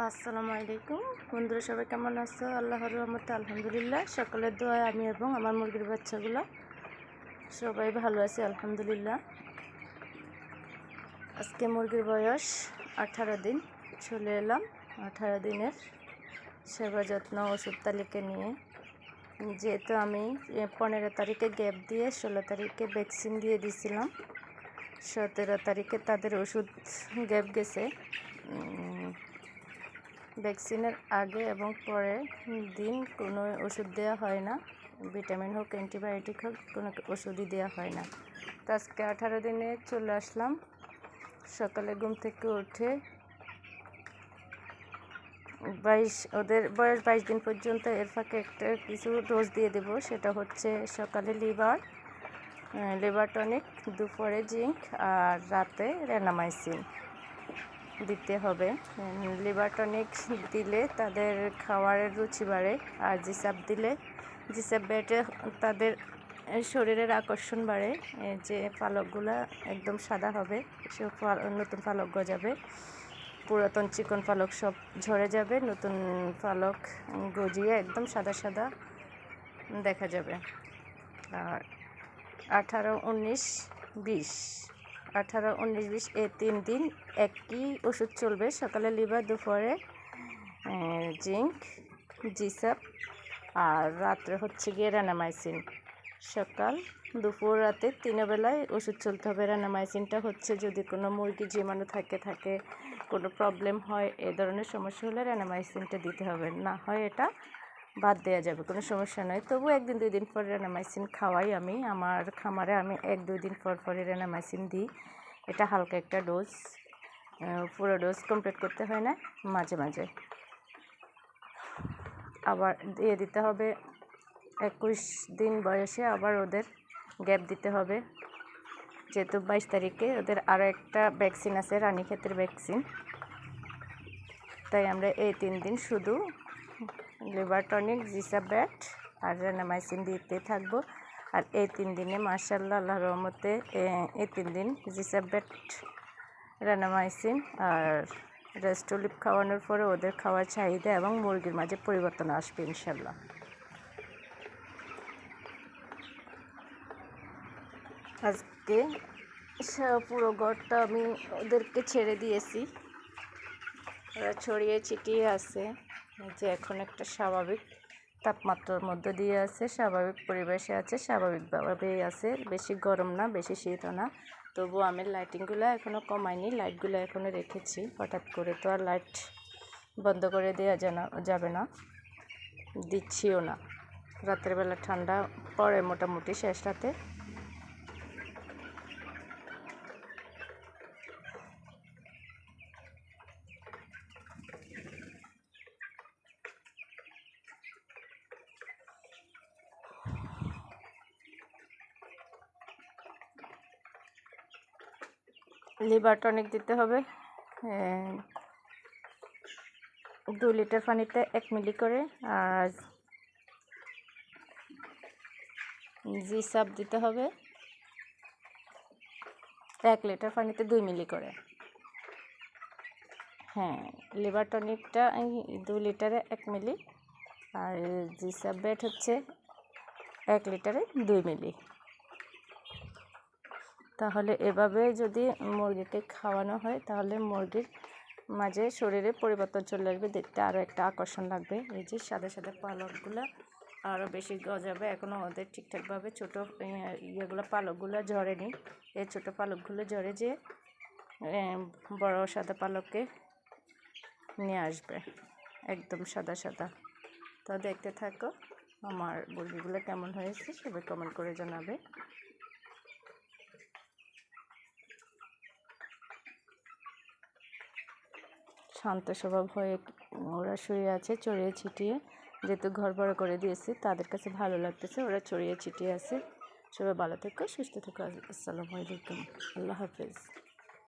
আসসালামু আলাইকুম বন্ধুরা সবাই কেমন আছো? আল্লাহর রহমতে আলহামদুলিল্লাহ। সকলের দোয়ায় আমি এবং আমার মুরগির বাচ্চাগুলো সবাই ভালো আছে, আলহামদুলিল্লাহ। আজকে মুরগির বয়স আঠারো দিন, চলে এলাম আঠারো দিনের সেবা যত্ন ওষুধ তালিকা নিয়ে। যেহেতু আমি পনেরো তারিখে গ্যাপ দিয়ে ষোলো তারিখে ভ্যাকসিন দিয়ে দিয়েছিলাম, সতেরো তারিখে তাদের ওষুধ গ্যাপ গেছে। ভ্যাকসিনের আগে এবং পরে দিন কোনো ওষুধ দেওয়া হয় না। ভিটামিন হোক, অ্যান্টিবায়োটিক হোক, কোনো ওষুধই দেওয়া হয় না। তো আজকে আঠারো দিনে চলে আসলাম। সকালে ঘুম থেকে উঠে বাইশ, ওদের বয়স বাইশ দিন পর্যন্ত এর ফাঁকে একটা কিছু ডোজ দিয়ে দেব। সেটা হচ্ছে সকালে লিভার লিভার টনিক, দুপুরে জিঙ্ক আর রাতে রেনামাইসিন দিতে হবে। লিভার টনিক দিলে তাদের খাওয়ারের রুচি বাড়ে আর জিসাপ দিলে জিসাপ বেটে তাদের শরীরের আকর্ষণ বাড়ে। যে পালকগুলা একদম সাদা হবে, সে নতুন পালক গজাবে। পুরাতন চিকন পালক সব ঝরে যাবে, নতুন পালক গজিয়ে একদম সাদা সাদা দেখা যাবে। আর আঠারো, উনিশ, বিশ। আঠারো, উনিশ, বিশ এই তিন দিন একই ওষুধ চলবে। সকালে লিভার, দুপুরে জিঙ্ক, জিসাপ, আর রাত্রে হচ্ছে গিয়ে র্যানামাইসিন সকাল, দুপুর, রাতে তিনে বেলায় ওষুধ চলতে হবে। র্যানামাইসিনটা হচ্ছে যদি কোনো মুরগি জীবাণু থাকে থাকে, কোনো প্রবলেম হয়, এ ধরনের সমস্যা হলে র্যানামাইসিনটা দিতে হবে। না হয় এটা বাদ দেওয়া যাবে, কোনো সমস্যা নয়। তবু একদিন, দুই দিন পর রেনামাইসিন খাওয়াই আমি। আমার খামারে আমি এক, দুই দিন পর পরে রেনামাইসিন দিই। এটা হালকা একটা ডোজ পুরো ডোজ কমপ্লিট করতে হয় না, মাঝে মাঝে। আবার দিয়ে দিতে হবে, একুশ দিন বয়সে আবার ওদের গ্যাপ দিতে হবে। যেহেতু বাইশ তারিখে ওদের আরও একটা ভ্যাকসিন আছে, রানীক্ষেতের ভ্যাকসিন তাই আমরা এই তিন দিন শুধু লিভার টনিক জিসাব্যাট আর রেনামাইসিন দিতে থাকব। আর এই তিন দিনে মার্শাল্লাহ আল্লাহ রহমতে এই তিন দিন জিসাব্যাট রেনামাইসিন আর রেস্টোলিপ খাওয়ানোর পরে ওদের খাওয়ার চাহিদা এবং মুরগির মাঝে পরিবর্তন আসবে ইনশাল্লাহ আজকে পুরো ঘরটা আমি ওদেরকে ছেড়ে দিয়েছি। ওরা ছড়িয়ে ছিটিয়ে আছে। যে এখন একটা স্বাভাবিক তাপমাত্রার মধ্যে দিয়ে আছে, স্বাভাবিক পরিবেশে আছে, স্বাভাবিকভাবেই আছে। বেশি গরম না, বেশি শীতও না। তবু আমি লাইটিংগুলো এখনও কমাইনি লাইটগুলো এখনও রেখেছি। হঠাৎ করে তো আর লাইট বন্ধ করে দেওয়া জানা যাবে না, দিচ্ছিও না। রাতের বেলা ঠান্ডা পড়ে মোটামুটি শেষ রাতে। লিভার টনিক দিতে হবে। দু লিটার পানিতে এক মিলি করে আর জি সাপ দিতে হবে। এক লিটার পানিতে দুই মিলি করে। হ্যাঁ লিভার টনিকটা দু লিটারে এক মিলি আর জি সাপ বেট হচ্ছে এক লিটারে দুই মিলি। তাহলে এভাবে যদি মুরগিকে খাওয়ানো হয়, তাহলে মুরগির মাঝে শরীরে পরিবর্তন চলে আসবে। দেখতে আরও একটা আকর্ষণ লাগবে। এই যে সাদা সাদা পালকগুলো আরও বেশি গজাবে। এখনও ওদের ঠিকঠাকভাবে ছোটো ইয়ে- ইয়েগুলো, পালকগুলো ঝরেনি। এই ছোটো পালকগুলো ঝরে যে বড় সাদা পালককে নিয়ে আসবে। একদম সাদা সাদা। তো দেখতে থাকো আমার মুরগিগুলো কেমন হয়েছে, সবাই কমেন্ট করে জানাবে। শান্ত স্বভাব হয়ে ওরা শুয়ে আছে, চড়িয়ে ছিটিয়ে। যেহেতু ঘর বড় করে দিয়েছি, তাদের কাছে ভালো লাগতেছে, ওরা চড়িয়ে ছিটিয়ে আছে। সবাই ভালো থেকো, সুস্থ থেকো, আসসালামু আলাইকুম। আল্লাহ হাফেজ।